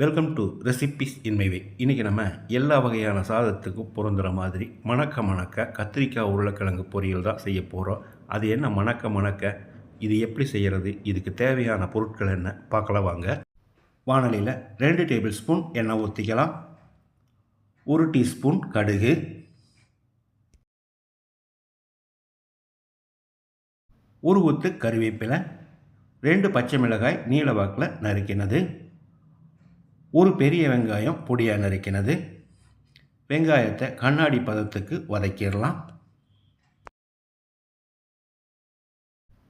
Welcome to recipes இன்மைவே இன்றைக்கி நம்ம எல்லா வகையான சாதத்துக்கும் பொருந்துகிற மாதிரி மணக்க மணக்க கத்திரிக்காய் உருளைக்கிழங்கு பொரியல் தான் செய்ய போகிறோம் அது என்ன மணக்க மணக்க? இது எப்படி செய்கிறது இதுக்கு தேவையான பொருட்கள் என்ன? பார்க்கலாம் வாங்க. வானலியில் ரெண்டு டேபிள் ஸ்பூன் எண்ணெய் ஊற்றிக்கலாம் ஒரு டீஸ்பூன் கடுகு. ஒரு ஊத்து கருவேப்பிலை. ரெண்டு பச்சை மிளகாய் நீல வாக்கில் நறுக்கினது. ஒரு பெரிய வெங்காயம் பொடியாக நறுக்கினது. வெங்காயத்தை கண்ணாடி பதத்துக்கு வதக்கிடலாம்.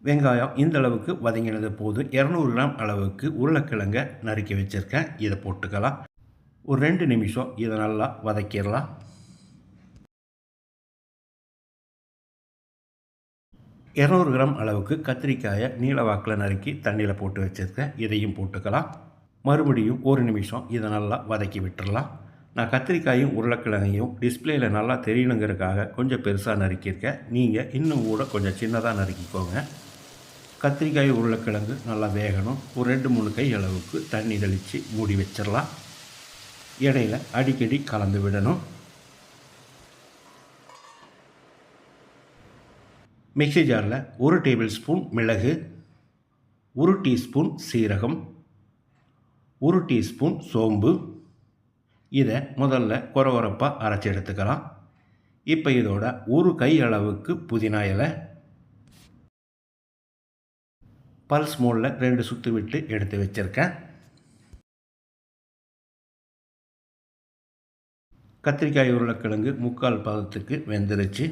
வெங்காயம் இந்த அளவுக்கு வதங்கினது போது இரநூறு கிராம் அளவுக்கு உருளைக்கிழங்க நறுக்கி வச்சுருக்கேன். இதை போட்டுக்கலாம். ஒரு ரெண்டு நிமிஷம் இதை நல்லா வதக்கிடலாம். இரநூறு கிராம் அளவுக்கு கத்திரிக்காயை நீளவாக்கில் நறுக்கி தண்ணியில் போட்டு வச்சுருக்கேன். இதையும் போட்டுக்கலாம். மறுபடியும் ஒரு நிமிஷம் இதை நல்லா வதக்கி விட்டுடலாம் நான் கத்திரிக்காயும் உருளைக்கிழங்கையும் டிஸ்பிளேயில் நல்லா தெரியணுங்கிறதுக்காக கொஞ்சம் பெருசாக நறுக்கியிருக்கேன். நீங்கள் இன்னும் கூட கொஞ்சம் சின்னதாக நறுக்கிக்கோங்க. கத்திரிக்காய் உருளைக்கிழங்கு நல்லா வேகணும். ஒரு ரெண்டு மூணு கை அளவுக்கு தண்ணி தெளித்து மூடி வச்சிடலாம். இடையில அடிக்கடி கலந்து விடணும். மிக்சி ஜாரில் ஒரு டேபிள் ஸ்பூன் மிளகு ஒரு டீஸ்பூன் சீரகம் ஒரு டீஸ்பூன் சோம்பு. இதை முதல்ல கொரகொரப்பாக அரைச்சி எடுத்துக்கலாம். இப்போ இதோட ஒரு கை அளவுக்கு புதினா இலை. பல்ஸ் மோடில் ரெண்டு சுற்று விட்டு எடுத்து வச்சுருக்கேன். கத்திரிக்காய் உருளைக்கிழங்கு முக்கால் பதத்துக்கு வெந்துருச்சு.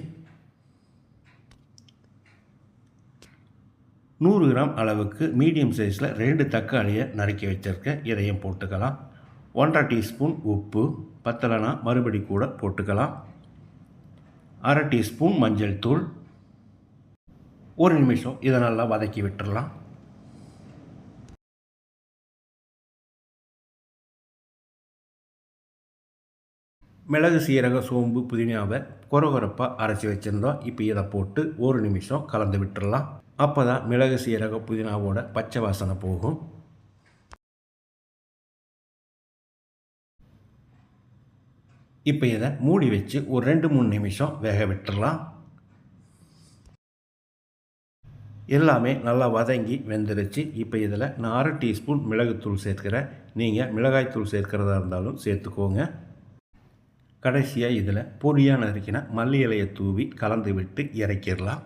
நூறு கிராம் அளவுக்கு மீடியம் சைஸில் ரெண்டு தக்காளியை நறுக்கி வச்சுருக்கேன். இதையும் போட்டுக்கலாம். ஒன்றரை டீஸ்பூன் உப்பு பத்தலைனா மறுபடி கூட போட்டுக்கலாம். அரை டீஸ்பூன் மஞ்சள் தூள். ஒரு நிமிஷம் இதை நல்லா வதக்கி விட்டுடலாம் மிளகு சீரக சோம்பு புதினாவை கொரகொரப்பாக அரைச்சி வச்சுருந்தோம். இப்போ இதை போட்டு ஒரு நிமிஷம் கலந்து விட்டுடலாம் அப்போ தான் மிளகு சீரக புதினாவோட பச்சை வாசனை போகும். இப்போ இதை மூடி வச்சு ஒரு ரெண்டு மூணு நிமிஷம் வேக விட்டுடலாம் எல்லாமே நல்லா வதங்கி வெந்துருச்சு. இப்போ இதில் நான் அரை டீஸ்பூன் மிளகுத்தூள் சேர்க்குறேன். நீங்கள் மிளகாய்த்தூள் சேர்க்கிறதா இருந்தாலும் சேர்த்துக்கோங்க. கடைசியாக இதில் பொடியாக நறுக்கின மல்லி இலையை தூவி கலந்து விட்டு இறக்கிடலாம்.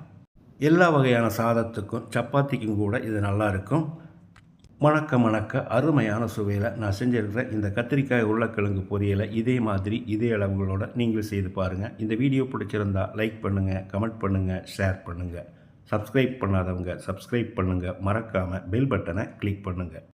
எல்லா வகையான சாதத்துக்கும் சப்பாத்திக்கும் கூட இது நல்லா இருக்கும் மணக்க மணக்க அருமையான சுவையில் நான் செஞ்சுருக்கிற இந்த கத்திரிக்காய் உருளைக்கிழங்கு பொரியலை இதே மாதிரி இதே அளவுகளோடு நீங்கள் செய்து பாருங்கள் இந்த வீடியோ பிடிச்சிருந்தா லைக் பண்ணுங்கள் கமெண்ட் பண்ணுங்கள் ஷேர் பண்ணுங்கள் சப்ஸ்கிரைப் பண்ணாதவங்க சப்ஸ்கிரைப் பண்ணுங்கள் மறக்காமல் பெல் பட்டனை கிளிக் பண்ணுங்கள்